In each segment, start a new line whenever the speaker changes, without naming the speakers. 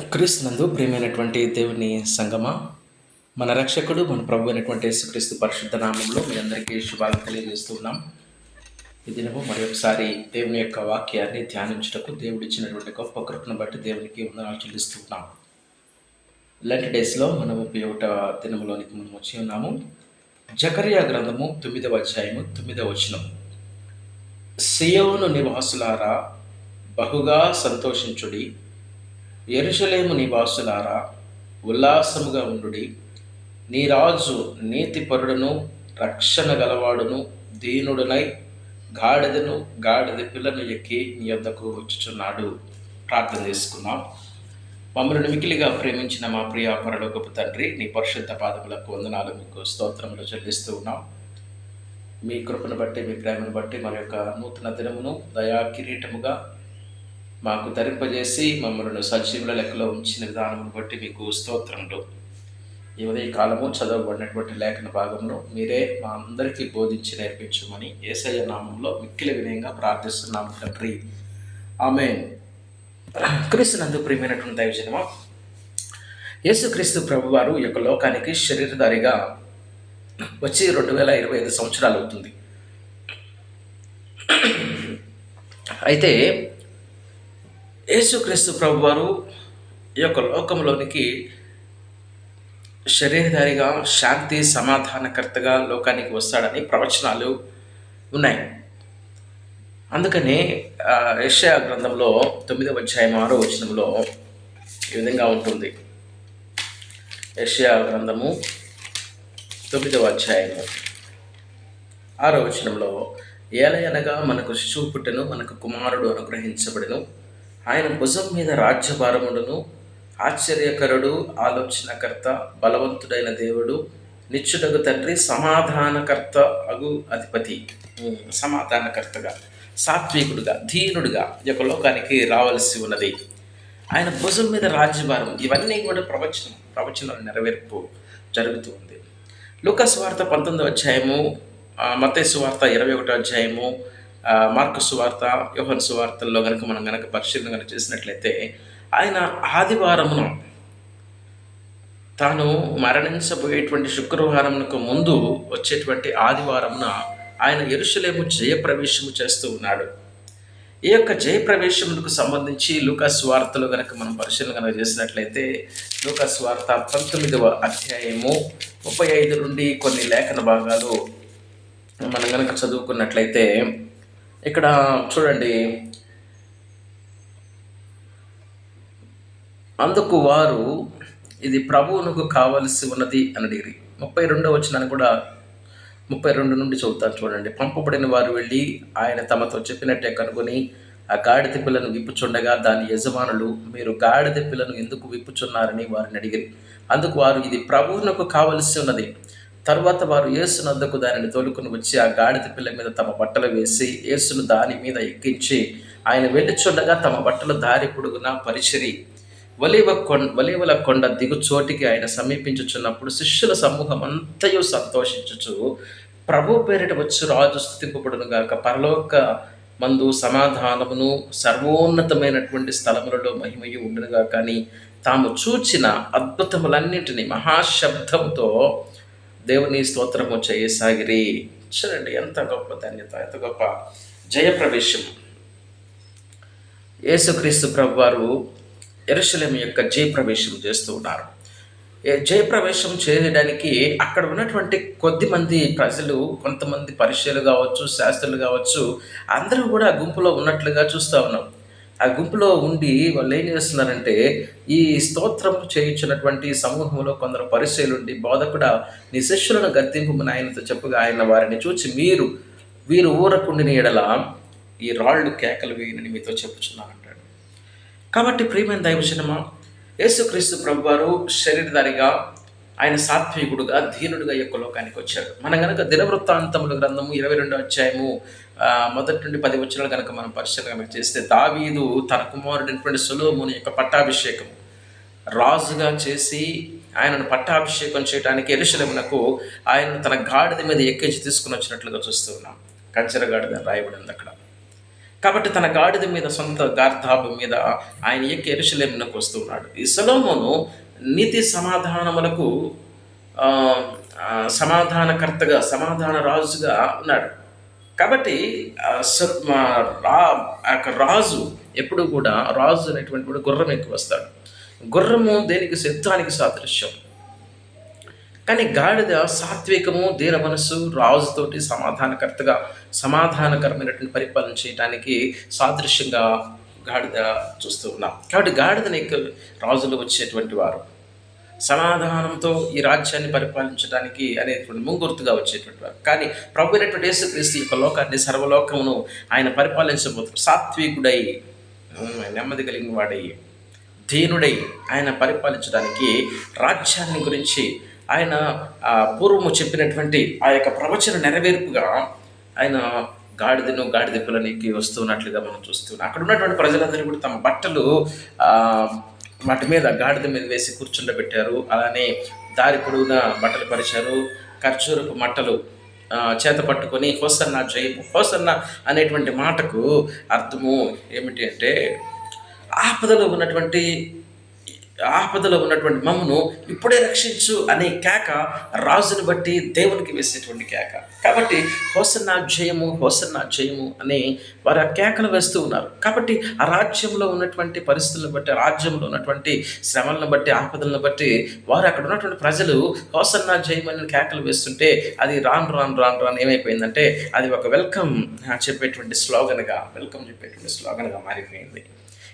క్రీస్తునందు ప్రియమైనటువంటి దేవుని సంగమ? మన రక్షకుడు మన ప్రభు అయినటువంటి యేసుక్రీస్తు పరిశుద్ధ నామంలో మీ అందరికీ శుభాలు తెలియజేస్తున్నాం ఈ దినము మరి ఒకసారి దేవుని యొక్క వాక్యాన్ని ధ్యానించుటకు దేవుడు ఇచ్చినటువంటి గొప్ప కృపను బట్టి దేవునికి వందనాలు చెల్లిస్తున్నాం ఉన్నాం. డేస్లో మనము ఒకట దినములోనికి మనం వచ్చి ఉన్నాము. జకరియా గ్రంథము తొమ్మిదవ అధ్యాయము తొమ్మిదవ వచనం. సియోను నివాసులారా బహుగా సంతోషించుడి ఎరుషలేము నివాసులారా ఉల్లాసముగా ఉండుడి. నీ రాజు నీతిపరుడును రక్షణ గలవాడును దీనుడునై గాడిదను గాడిద పిల్లను ఎక్కి నీ వద్దకు వచ్చుచున్నాడు. ప్రార్థన చేసుకున్నాం మమ్మల్ని మికిలిగా ప్రేమించిన మా ప్రియ పరలోకపు తండ్రి నీ పరిశుద్ధ పాదములకు వందనాలు మీకు స్తోత్రములు చెల్లిస్తూ ఉన్నాం. మీ కృపను బట్టి మీ ప్రేమను బట్టి మరి యొక్క నూతన దినమును దయా కిరీటముగా మాకు ధరింపజేసి మమ్మల్ని సజీవుల లెక్కలో ఉంచిన విధానం బట్టి మీకు స్తోత్రములు. ఈ ఉదయ కాలము చదవబడినటువంటి లేఖన భాగంలో మీరే మా అందరికీ బోధించి నేర్పించమని ఏసయ్య నామంలో మిక్కిలి వినయంగా ప్రార్థిస్తున్నాము తండ్రి. ఆమె క్రీస్తునందు ప్రియమైనటువంటి దైవజనమా యేసుక్రీస్తు ప్రభువారు ఈ యొక్క లోకానికి శరీరధారిగా వచ్చి రెండు వేల ఇరవై ఐదు సంవత్సరాలు అవుతుంది. అయితే యేసుక్రీస్తు ప్రభువారు ఈ యొక్క లోకంలోనికి శరీరధారిగా శాంతి సమాధానకర్తగా లోకానికి వస్తాడని ప్రవచనాలు ఉన్నాయి. అందుకని యషయా గ్రంథంలో తొమ్మిదవ అధ్యాయం ఆరో వచనంలో ఈ విధంగా ఉంటుంది. యషయా గ్రంథము తొమ్మిదవ అధ్యాయము ఆరో వచనంలో ఏలయనగా మనకు శిశువు పుట్టెను మనకు కుమారుడు అనుగ్రహించబడను. ఆయన భుజం మీద రాజ్యభారముడును ఆశ్చర్యకరుడు ఆలోచనకర్త బలవంతుడైన దేవుడు నిత్యుడగు తండ్రి సమాధానకర్త అగు అధిపతి సమాధానకర్తగా సాత్వికుడుగా ధీనుడుగా ఈ యొక్క లోకానికి రావాల్సి ఉన్నది. ఆయన భుజం మీద రాజ్యభారం ఇవన్నీ కూడా ప్రవచనం ప్రవచనాల నెరవేర్పు జరుగుతూ ఉంది. లోకస్వార్త పంతొమ్మిదో అధ్యాయము మతేసు వార్త ఇరవై ఒకటో అధ్యాయము మార్కు సువార్త యోహన్ సువార్తల్లో కనుక మనం కనుక పరిశీలన కనుక చేసినట్లయితే ఆయన ఆదివారమును తాను మరణించబోయేటువంటి శుక్రవారంకు ముందు వచ్చేటువంటి ఆదివారమున ఆయన ఎరుసలేము జయప్రవేశము చేస్తూ ఉన్నాడు. ఈ యొక్క జయప్రవేశములకు సంబంధించి లూకాస్ వార్తలు కనుక మనం పరిశీలన కనుక చేసినట్లయితే లూకాస్ వార్త పంతొమ్మిదవ అధ్యాయము ముప్పై ఐదు నుండి కొన్ని లేఖన భాగాలు మనం కనుక చదువుకున్నట్లయితే ఇక్కడ చూడండి. అందుకు వారు ఇది ప్రభువునకు కావలసి ఉన్నది అని అడిగిరి. ముప్పై రెండో వచ్చినాన్ని కూడా ముప్పై రెండు నుండి చదువుతాను చూడండి. పంపబడిన వారు వెళ్ళి ఆయన తమతో చెప్పినట్టే కనుగొని ఆ గాడిద పిల్లను విప్పుచుండగా దాని యజమానులు మీరు గాడిద పిల్లను ఎందుకు విప్పుచున్నారని వారిని అడిగిరి. అందుకు వారు ఇది ప్రభువునకు కావలసి ఉన్నది. తరువాత వారు యేసునద్దకు దానిని తోలుకుని వచ్చి ఆ గాడిద పిల్ల మీద తమ బట్టలు వేసి యేసును దాని మీద ఎక్కించి ఆయన వెళ్ళుచుండగా తమ బట్టలు దారి పొడుగున పరిచిరి. వలీవ కొండ వలివల కొండ దిగు చోటికి ఆయన సమీపించుచున్నప్పుడు శిష్యుల సమూహం అంతయు సంతోషించుచు ప్రభు పేరిట వచ్చి రాజు స్థుతింపబడును గాక పరలోక మందు సమాధానమును సర్వోన్నతమైనటువంటి స్థలములలో మహిమయు ఉండునుగా కానీ తాము చూచిన అద్భుతములన్నింటినీ మహాశబ్దంతో దేవుని స్తోత్రము చేయసాగిరి చూడండి ఎంత గొప్ప ధన్యత ఎంత గొప్ప జయప్రవేశం. యేసుక్రీస్తు ప్రభు వారు ఎరుశలేం యొక్క జయప్రవేశం చేస్తూ ఉన్నారు. జయప్రవేశం చేయడానికి అక్కడ ఉన్నటువంటి కొద్ది మంది ప్రజలు కొంతమంది పరిచయలు కావచ్చు శాస్త్రులు కావచ్చు అందరూ కూడా గుంపులో ఉన్నట్లుగా చూస్తూ ఉన్నాం. ఆ గుంపులో ఉండి వాళ్ళు ఏం చేస్తున్నారంటే ఈ స్తోత్రం చేయించినటువంటి సమూహంలో కొందరు పరిచయలు ఉండి బోధకుడా నీ శిష్యులను గర్తింపు ఆయనతో చెప్పుగా ఆయన వారిని చూచి మీరు వీరు ఊరకుండిన ఎడల ఈ రాళ్ళు కేకలు వేయనని మీతో చెప్పుచున్నాను అంటాడు కాబట్టి ప్రియమైన దైవ సినిమా యేసుక్రీస్తు ప్రభువారు శరీరధారిగా ఆయన సాత్వికుడుగా ధీనుడుగా యొక్క లోకానికి వచ్చాడు మనం కనుక దినవృత్తాంతముల గ్రంథము ఇరవై రెండో అధ్యాయము మొదటి నుండి పది వచ్చినాలు కనుక మనం పరిశీలన కనుక చేస్తే దావీదు తన కుమారుడైనటువంటి సులోముని యొక్క పట్టాభిషేకం రాజుగా చేసి ఆయనను పట్టాభిషేకం చేయడానికి ఎరుశలమునకు ఆయనను తన గాడిద మీద ఎక్కించి తీసుకుని వచ్చినట్లుగా చూస్తూ ఉన్నాం. కంచెర గాడిద రాయబడింది అక్కడ. కాబట్టి తన గాడిద మీద సొంత గార్ధాబు మీద ఆయన ఎక్కి ఎరుషలేమునకు వస్తున్నాడు ఈ సొలోమును నీతి సమాధానములకు సమాధానకర్తగా సమాధాన రాజుగా ఉన్నాడు. కాబట్టి మా రా రాజు ఎప్పుడు కూడా రాజు అనేటువంటి కూడా గుర్రం ఎక్కువ వస్తాడు. గుర్రము దేనికి? సిద్ధానికి సాదృశ్యం. కానీ గాడిద సాత్వికము దీన మనస్సు రాజుతోటి సమాధానకర్తగా సమాధానకరమైనటువంటి పరిపాలన చేయడానికి సాదృశ్యంగా గాడిద చూస్తూ ఉన్నాం. కాబట్టి గాడిదని రాజులు వచ్చేటువంటి వారు. సమాధానంతో ఈ రాజ్యాన్ని పరిపాలించడానికి అనేటువంటి ముంగుర్తుగా వచ్చేటువంటి వారు. కానీ ప్రభు అయినటువంటి యేసుక్రీస్తు యొక్క లోకాన్ని సర్వలోకమును ఆయన పరిపాలించబోతున్నారు సాత్వికుడై నెమ్మది కలిగిన వాడై దీనుడై ఆయన పరిపాలించడానికి రాజ్యాన్ని గురించి ఆయన పూర్వము చెప్పినటువంటి ఆ యొక్క ప్రవచన నెరవేర్పుగా ఆయన గాడిదను గాడిద పిల్లనికి వస్తున్నట్లుగా మనం చూస్తున్నాం. అక్కడ ఉన్నటువంటి ప్రజలందరూ కూడా తమ బట్టలు వాటి మీద గాడిద మీద వేసి కూర్చుండబెట్టారు. అలానే దారి పొడుగునా బట్టలు పరిచారు. ఖర్జూరపు మట్టలు చేత పట్టుకొని హోసన్న జయము హోసన్న అనేటువంటి మాటకు అర్థము ఏమిటి అంటే ఆపదలో ఉన్నటువంటి ఆపదలో ఉన్నటువంటి మమ్మను ఇప్పుడే రక్షించు అనే కేక రాజుని బట్టి దేవునికి వేసేటువంటి కేక. కాబట్టి హోసన్న జయము హోసన్న జయము అని వారు ఆ కేకలు వేస్తూ ఉన్నారు. కాబట్టి ఆ రాజ్యంలో ఉన్నటువంటి పరిస్థితులను బట్టి రాజ్యంలో ఉన్నటువంటి శ్రమలను బట్టి ఆపదలను బట్టి వారు అక్కడ ఉన్నటువంటి ప్రజలు హోసన్న జయం అని కేకలు వేస్తుంటే అది రాను రాను రాను రాను ఏమైపోయిందంటే అది ఒక వెల్కమ్ చెప్పేటువంటి స్లోగన్గా వెల్కమ్ చెప్పేటువంటి స్లోగన్గా మారిపోయింది.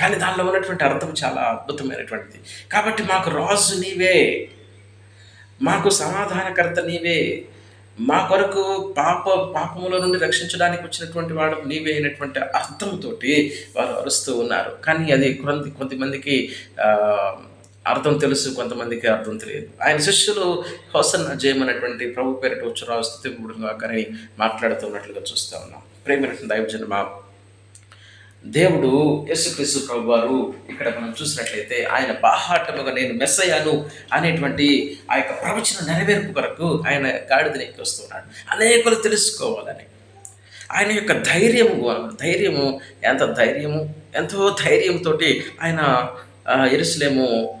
కానీ దానిలో ఉన్నటువంటి అర్థం చాలా అద్భుతమైనటువంటిది. కాబట్టి మాకు రాజు నీవే మాకు సమాధానకర్త నీవే మా కొరకు పాప పాపముల నుండి రక్షించడానికి వచ్చినటువంటి వాడు నీవే అయినటువంటి అర్థంతోటి వారు అరుస్తూ ఉన్నారు. కానీ అది కొంత కొంతమందికి అర్థం తెలుసు కొంతమందికి అర్థం తెలియదు. ఆయన శిష్యులు హోసన్ అజయం అనేటువంటి ప్రభు పేరిట వచ్చిన రావు స్థుతింపుడుగా కానీ మాట్లాడుతున్నట్లుగా చూస్తూ ఉన్నాం. ప్రేమైనటువంటి దైవజన్మ దేవుడు యేసుక్రీస్తు ప్రభు వారు ఇక్కడ మనం చూసినట్లయితే ఆయన బాహాటముగా నేను మెస్సయ్యాను అనేటువంటి ఆ యొక్క ప్రవచన నెరవేర్పు కొరకు ఆయన గాడిదని వస్తున్నాడు. అనేకులు తెలుసుకోవాలని. ఆయన యొక్క ధైర్యము ధైర్యము ఎంత ధైర్యము? ఎంతో ధైర్యంతో ఆయన ఎరుసలేము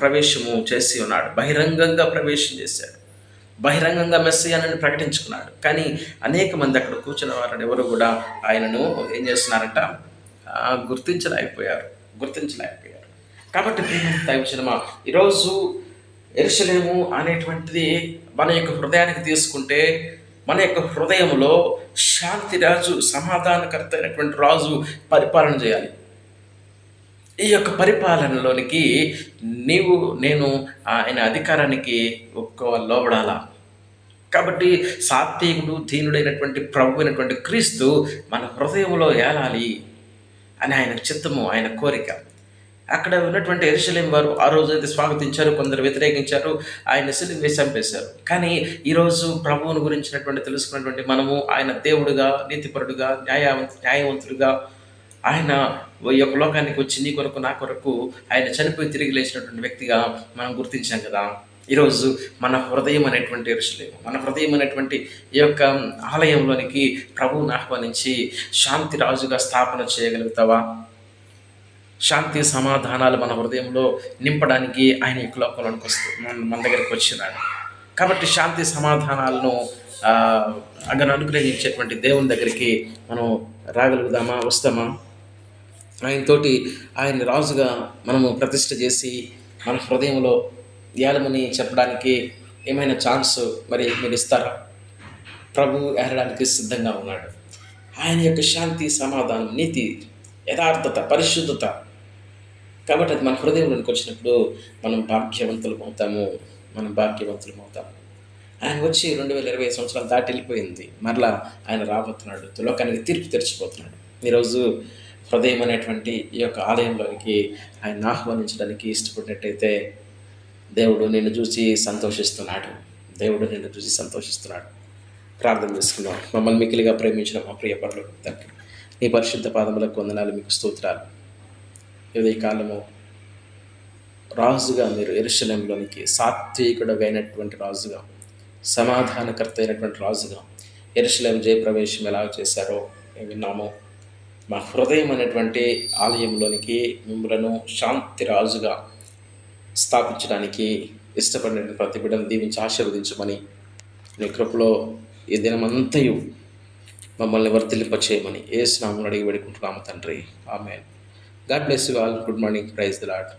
ప్రవేశము చేసి ఉన్నాడు. బహిరంగంగా ప్రవేశం చేశాడు. బహిరంగంగా మెస్సయ్యానని ప్రకటించుకున్నాడు. కానీ అనేక మంది అక్కడ కూర్చున్న వారిని ఎవరు కూడా ఆయనను ఏం చేస్తున్నారంట గుర్తించలేకపోయారు గుర్తించలేకపోయారు. కాబట్టి ప్రేమ సినిమా ఈరోజు ఎరుసలేము అనేటువంటిది మన యొక్క హృదయానికి తీసుకుంటే మన యొక్క హృదయంలో శాంతి రాజు సమాధానకర్త అయినటువంటి రాజు పరిపాలన చేయాలి. ఈ యొక్క పరిపాలనలోనికి నీవు నేను ఆయన అధికారానికి ఒక్క లోబడాలా? కాబట్టి సాత్వికుడు దీనుడైనటువంటి ప్రభు అయినటువంటి క్రీస్తు మన హృదయంలో ఏలాలి అని ఆయన చిత్తము ఆయన కోరిక. అక్కడ ఉన్నటువంటి ఎరుసలేం వారు ఆ రోజు అయితే స్వాగతించారు కొందరు వ్యతిరేకించారు ఆయన సిలువ వేసి చంపేశారు. కానీ ఈరోజు ప్రభువుని గురించినటువంటి తెలుసుకున్నటువంటి మనము ఆయన దేవుడుగా నీతిపరుడుగా న్యాయవంత న్యాయవంతుడుగా ఆయన ఈ యొక్క లోకానికి వచ్చి నీ కొరకు నా కొరకు ఆయన చనిపోయి తిరిగి లేచినటువంటి వ్యక్తిగా మనం గుర్తించాం కదా. ఈరోజు మన హృదయం అనేటువంటి ఎరుసలేము. మన హృదయం అనేటువంటి ఈ యొక్క ఆలయంలోనికి ప్రభువుని ఆహ్వానించి శాంతి రాజుగా స్థాపన చేయగలుగుతావా? శాంతి సమాధానాలు మన హృదయంలో నింపడానికి ఆయన ఈ లోకంలోనికి వస్తూ మన మన దగ్గరికి వచ్చినాడు. కాబట్టి శాంతి సమాధానాలను అక్కడ అనుగ్రహించేటువంటి దేవుని దగ్గరికి మనం రాగలుగుదామా? వస్తామా? ఆయనతోటి ఆయన రాజుగా మనము ప్రతిష్ట చేసి మన హృదయంలో ఏలమని చెప్పడానికి ఏమైనా ఛాన్స్ మరి మీరు ఇస్తారా? ప్రభు ఏరడానికి సిద్ధంగా ఉన్నాడు. ఆయన యొక్క శాంతి సమాధానం నీతి యథార్థత పరిశుద్ధత. కాబట్టి అది మన హృదయంలోనికి వచ్చినప్పుడు మనం భాగ్యవంతులం అవుతాము. మనం భాగ్యవంతులం అవుతాము. ఆయన వచ్చి రెండు వేల ఇరవై సంవత్సరాలు దాటి వెళ్ళిపోయింది. మరలా ఆయన రాబోతున్నాడు. లోకానికి తీర్పు తెరిచిపోతున్నాడు. ఈరోజు హృదయం అనేటువంటి ఈ యొక్క ఆలయంలోనికి ఆయన ఆహ్వానించడానికి ఇష్టపడినట్టయితే దేవుడు నిన్ను చూసి సంతోషిస్తున్నాడు. దేవుడు నిన్ను చూసి సంతోషిస్తున్నాడు. ప్రార్థన చేసుకున్నాం మమ్మల్ని మిక్కిలిగా ప్రేమించిన మా ప్రియ పరులు తండ్రి నీ పరిశుద్ధ పాదములకు వందనాలు మీకు స్తోత్రాలు. ఇది కాలము రాజుగా మీరు ఎరుశలంలోనికి సాత్వికుడైనటువంటి రాజుగా సమాధానకర్త అయినటువంటి రాజుగా ఎరుశలం జయప్రవేశం ఎలా చేశారో విన్నామో విన్నాము. మా హృదయం అనేటువంటి ఆలయంలోనికి మిమ్మలను శాంతి రాజుగా స్థాపించడానికి ఇష్టపడిన ప్రతి బిడ్డను దీవించి ఆశీర్వదించమని నీ కృపలో ఈ దినమంతయు మమ్మల్ని వర్తిల్లింప చేయమని ఏ స్నామం అడిగి పెడుకుంటున్నాము తండ్రి. ఆమె God bless you all. Good morning. Praise the Lord